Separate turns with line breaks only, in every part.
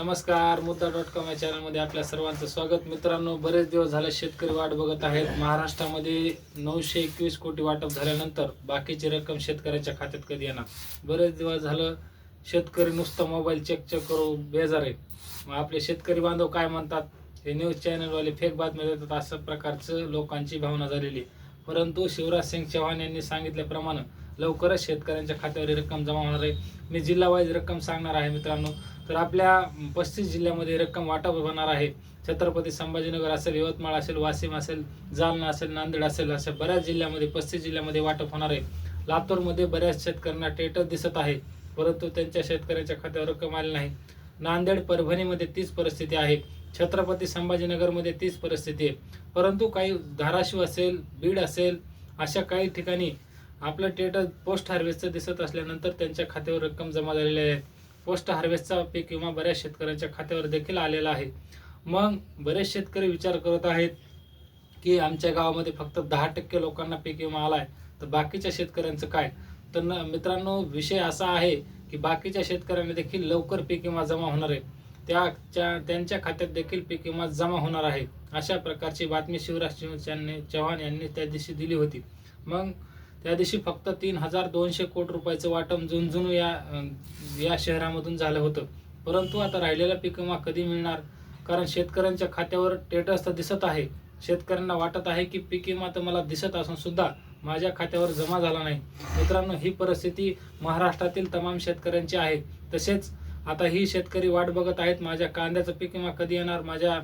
नमस्कार मुद्दा dot com या चॅनलमध्ये आपल्या सर्वांचं स्वागत. मित्रांनो बरेच दिवस झाले शेतकरी वाट बघत आहेत. महाराष्ट्रामध्ये नऊशे एकवीस कोटी वाटप झाल्यानंतर बाकीची रक्कम शेतकऱ्याच्या खात्यात कधी येणार? बरेच दिवस झालं शेतकरी नुसतं मोबाईल चेक चेक करू बेजार आहे मग आपले शेतकरी बांधव काय म्हणतात? हे न्यूज चॅनलवाले फेक बातम्या देतात. अशा प्रकारचं लोकांची भावना झालेली आहे. परंतु शिवराज सिंग चौहान यांनी सांगितल्याप्रमाणे लवकरच शेतकऱ्यांच्या खात्यावर ही रक्कम जमा होणार आहे. मी जिल्हा वाईज रक्कम सांगणार आहे मित्रांनो. तर आपल्या पस्तीस जिल्ह्यामध्ये रक्कम वाटप होणार आहे. छत्रपती संभाजीनगर असेल यवतमाळ असेल वाशिम असेल जालना असेल नांदेड असेल अशा बऱ्याच जिल्ह्यामध्ये पस्तीस जिल्ह्यामध्ये वाटप होणार आहे. लातूरमध्ये बऱ्याच शेतकऱ्यांना टेटर दिसत आहे परंतु त्यांच्या शेतकऱ्यांच्या खात्यावर रक्कम आली नाही. नांदेड परभणीमध्ये तीच परिस्थिती आहे. छत्रपती संभाजीनगरमध्ये तीच परिस्थिती आहे. परंतु काही धाराशिव असेल बीड असेल अशा काही ठिकाणी आपलं टेटर पोस्ट हार्वेस्टचं दिसत असल्यानंतर त्यांच्या खात्यावर रक्कम जमा झालेली आहे. पोस्ट हार्वेस्टचा पीक विमा बऱ्याच शेतकऱ्यांच्या खात्यावर देखील आलेला आहे. मग बरेच शेतकरी विचार करत आहेत की आमच्या गावामध्ये फक्त दहा टक्के लोकांना पीक विमा आहे तर बाकीच्या शेतकऱ्यांचं काय? तर मित्रांनो विषय असा आहे की बाकीच्या शेतकऱ्यांना देखील लवकर पीक विमा जमा होणार आहे. त्याच्या त्यांच्या खात्यात देखील पीक विमा जमा होणार आहे. अशा प्रकारची बातमी शिवराज सिंह यांनी- चव्हाण यांनी त्या दिवशी दिली होती. मग त्या दिवशी फक्त तीन हजार दोनशे कोटी रुपयाचं वाटप झुंझुनू या या शहरामधून झालं होतं. परंतु आता राहिलेला पीक विमा कधी मिळणार? कारण शेतकऱ्यांच्या खात्यावर टेटस तर दिसत आहे. शेतकऱ्यांना वाटत आहे की पीक विमा तर मला दिसत असून सुद्धा माझ्या खात्यावर जमा झाला नाही. मित्रांनो ही परिस्थिती महाराष्ट्रातील तमाम शेतकऱ्यांची आहे. तसेच आता ही शेतकरी वाट बघत आहेत. माझ्या कांद्याचं पीक विमा कधी येणार? माझ्या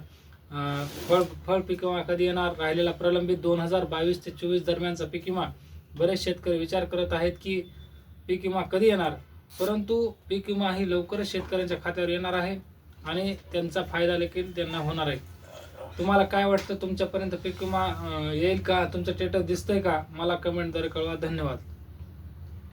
फळ फळ पीक विमा कधी येणार? राहिलेला प्रलंबित दोन हजार बावीस ते चोवीस दरम्यानचा पीक विमा. बरेच शेतकरी विचार करत आहेत की पीक विमा कधी येणार? परंतु पीक विमा ही लवकरच शेतकऱ्यांच्या खात्यावर येणार आहे आणि त्यांचा फायदा देखील त्यांना होणार आहे. तुम्हाला काय वाटतं? तुमच्यापर्यंत पीक विमा येईल का? तुमचं स्टेटस दिसतंय का? मला कमेंटद्वारे कळवा. धन्यवाद.